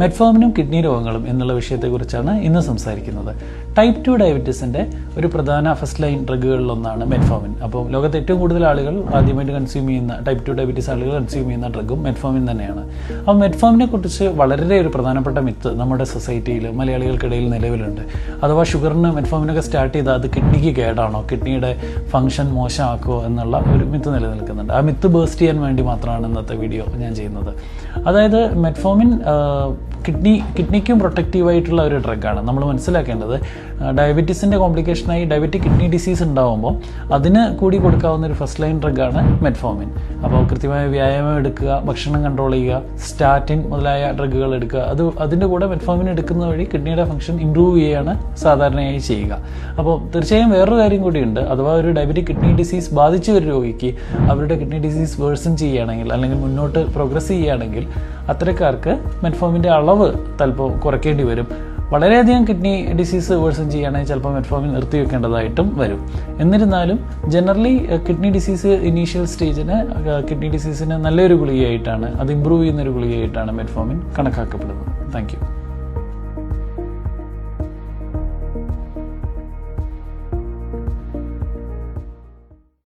മെറ്റ്ഫോമിനും kidney രോഗങ്ങളും എന്നുള്ള വിഷയത്തെക്കുറിച്ചാണ് ഇന്ന് സംസാരിക്കുന്നത്. ടൈപ്പ് ടു ഡയബറ്റീസിന്റെ ഒരു പ്രധാന ഫസ്റ്റ് ലൈൻ ഡ്രഗുകളിലൊന്നാണ് മെറ്റ്ഫോമിൻ അപ്പോൾ ലോകത്ത് ഏറ്റവും കൂടുതൽ ആളുകൾ ആദ്യമായിട്ട് കൺസ്യൂം ചെയ്യുന്ന ടൈപ്പ് ടു ഡയബറ്റീസ് ആളുകൾ കൺസ്യൂം ചെയ്യുന്ന ഡ്രഗും മെറ്റ്ഫോമിൻ തന്നെയാണ്. അപ്പോൾ മെറ്റ്ഫോമിനെ കുറിച്ച് വളരെ ഒരു പ്രധാനപ്പെട്ട മിത്ത് നമ്മുടെ സൊസൈറ്റിയിൽ മലയാളികൾക്കിടയിൽ നിലവിലുണ്ട്. അഥവാ ഷുഗറിന് മെറ്റ്ഫോമിനൊക്കെ സ്റ്റാർട്ട് ചെയ്താൽ അത് കിഡ്നിക്ക് കേടാണോ? കിഡ്നിയുടെ ഫംഗ്ഷൻ മോശമാക്കുമോ എന്നുള്ള ഒരു മിത്ത് നിലനിൽക്കുന്നുണ്ട്. ആ മിത്ത് ബേസ്റ്റ് ചെയ്യാൻ വേണ്ടി മാത്രമാണ് ഇന്നത്തെ വീഡിയോ ഞാൻ ചെയ്യുന്നത്. അതായത് മെറ്റ്ഫോമിൻ കിഡ്നി കിഡ്നിക്കും പ്രൊട്ടക്റ്റീവായിട്ടുള്ള ഒരു ഡ്രഗാണ് നമ്മൾ മനസ്സിലാക്കേണ്ടത് ഡയബറ്റീസിന്റെ കോംപ്ലിക്കേഷനായി ഡയബറ്റിക് കിഡ്നി ഡിസീസ് ഉണ്ടാകുമ്പോൾ അതിന് കൂടി കൊടുക്കാവുന്ന ഒരു ഫസ്റ്റ് ലൈൻ ഡ്രഗാണ് മെറ്റ്ഫോമിൻ അപ്പോൾ കൃത്യമായ വ്യായാമം എടുക്കുക ഭക്ഷണം കൺട്രോൾ ചെയ്യുക സ്റ്റാറ്റിൻ മുതലായ ഡ്രഗുകൾ എടുക്കുക അത് അതിന്റെ കൂടെ മെറ്റ്ഫോമിൻ എടുക്കുന്ന വഴി കിഡ്നിയുടെ ഫംഗ്ഷൻ ഇമ്പ്രൂവ് ചെയ്യുകയാണ് സാധാരണയായി ചെയ്യുക. അപ്പോൾ തീർച്ചയായും വേറൊരു കാര്യം കൂടിയുണ്ട്. അഥവാ ഒരു ഡയബറ്റിക് കിഡ്നി ഡിസീസ് ബാധിച്ച ഒരു രോഗിക്ക് അവരുടെ കിഡ്നി ഡിസീസ് വേഴ്സൺ ചെയ്യുകയാണെങ്കിൽ അല്ലെങ്കിൽ മുന്നോട്ട് പ്രോഗ്രസ് ചെയ്യുകയാണെങ്കിൽ അത്തരക്കാർക്ക് മെറ്റ്ഫോമിന്റെ അളവ് ചിലപ്പോൾ കുറയ്ക്കേണ്ടി വരും. വളരെയധികം കിഡ്നി ഡിസീസ് വേഴ്സൺ ചെയ്യുകയാണെങ്കിൽ ചിലപ്പോൾ മെറ്റ്ഫോമിൻ നിർത്തി വെക്കേണ്ടതായിട്ടും വരും. എന്നിരുന്നാലും ജനറലി കിഡ്നി ഡിസീസ് ഇനീഷ്യൽ സ്റ്റേജിന് കിഡ്നി ഡിസീസിന് നല്ലൊരു ഗുളികയായിട്ടാണ് അത് ഇമ്പ്രൂവ് ചെയ്യുന്ന ഒരു ഗുളികയായിട്ടാണ് മെറ്റ്ഫോമിൻ കണക്കാക്കപ്പെടുന്നത്. താങ്ക്